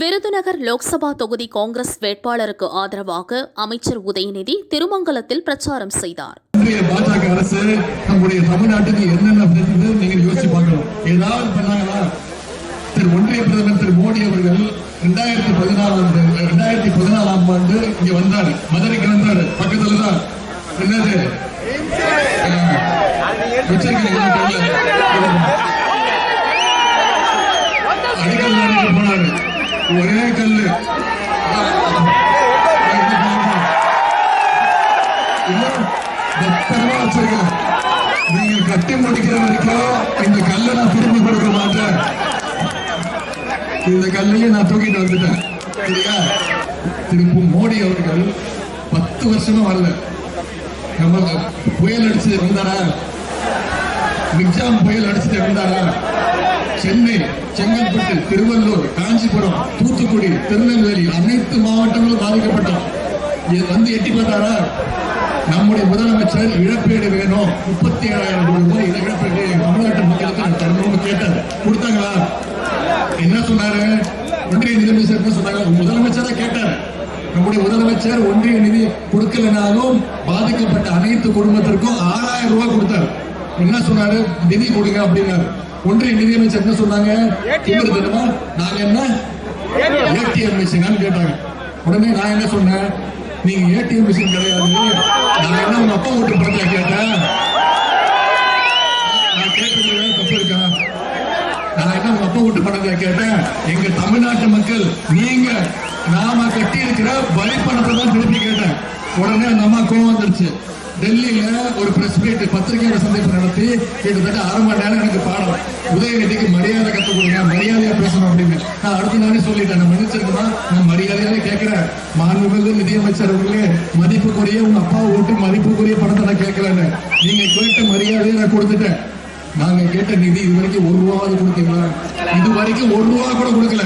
விருதுநகர் லோக்சபா தொகுதி காங்கிரஸ் வேட்பாளருக்கு ஆதரவாக அமைச்சர் உதயநிதி திருமங்கலத்தில் பிரச்சாரம் செய்தார். பாஜக அரசு நம்முடைய தமிழ்நாட்டுக்கு என்னென்ன நீங்க யோசிச்சு பார்க்கணும். ஏதாவது பண்ணாங்களா? திரு ஒன்றிய பிரதமர் திரு மோடி அவர்கள் ரெண்டாயிரத்தி பதினாலாம் ரெண்டாயிரத்தி பதினாலாம் ஆண்டு இங்க வந்தாரு. மதுரைக்கு வந்தாரு பக்கத்துல தான். என்னது? ஒரே கல்லு. பத்திரமா வச்சிருக்கேன் நீங்க கட்டி முடிக்கிற வரைக்கும் இந்த கல்லை நான் திரும்பி கொடுக்க மாட்டேன். இந்த கல்லையும் நான் தூக்கிட்டு வந்துட்டேன். சரியா? திரு மோடி அவர்கள் பத்து வருஷமா வரல. நம்ம புயல் அடிச்சு இருந்தாரா? மிக்ஜாம் புயல் அடிச்சுட்டு இருந்தாரா? சென்னை செங்கல்பட்டு திருவள்ளூர் காஞ்சிபுரம் தூத்துக்குடி திருநெல்வேலி அனைத்து மாவட்டங்களும் பாதிக்கப்பட்டோம். இது வந்து எட்டி பார்த்தாரா? நம்முடைய முதலமைச்சர் இழப்பீடு வேணும். முப்பத்தி ஏழாயிரம் கோடி ரூபாய் இதை இழப்பீடு தமிழ்நாட்டு மக்களுக்கு தரணும்னு கேட்டார். கொடுத்தாங்களா? என்ன சொன்னாரு? ஒன்றிய நிதியமைச்சர் என்ன சொன்னாங்க? முதலமைச்சரா கேட்டார். நம்முடைய முதலமைச்சர் ஒன்றிய நிதி கொடுக்கலனாலும் பாதிக்கப்பட்ட அனைத்து குடும்பத்திற்கும் ஆறாயிரம் ரூபாய் கொடுத்தார். என்ன சொன்னாரு? நிதி கொடுங்க அப்படின்னாரு. ஒன்றிய நிதியமைச்சர் என்ன சொன்னாங்க? நாங்க என்ன? ஏடிஎம். மிஷினான்னு கேட்டாங்க. உடனே நான் என்ன சொன்னேன்? நீங்க ஏடிஎம் மிஷின் கிடையாது. நான் என்ன உங்க அப்பா வீட்டு படத்தை கேட்டேன்? நான் கேட்டதுல தப்பு இருக்கா? நான் என்ன உங்க அப்பா வீட்டு படத்தை கேட்டேன்? எங்க தமிழ்நாட்டு மக்கள் நீங்க நாம கட்டி இருக்கிற வரி பணத்தை தான் திருப்பி கேட்டேன். உடனே அந்த அம்மா கோவம் வந்துருச்சு. டெல்லியில ஒரு பிரஸ் மீட் பத்திரிகையாளர் சந்திப்பு நடத்தி கிட்டத்தட்ட அரை மணி நேரம் உதயநிதிக்கு மரியாதை கற்றுக் கொடுங்க மரியாதையா பேசணும் அப்படின்னு. நான் அடுத்த நானே சொல்லிட்டேன் நான் மன்னிச்சிருக்கா நான் மரியாதையாவே கேட்கிறேன். மாண்புமிகு நிதியமைச்சர் அவர்களே மதிப்புக்குரிய உங்க அப்பா ஓட்டு மதிப்புக்குரிய பணத்தை நான் கேட்கிறேன்னு. நீங்க கேட்ட மரியாதையை நான் கொடுத்துட்டேன். நாங்க கேட்ட நிதி இது வரைக்கும் ஒரு ரூபாவது கொடுத்தீங்களா? இது வரைக்கும் ஒரு ரூபா கூட கொடுக்கல.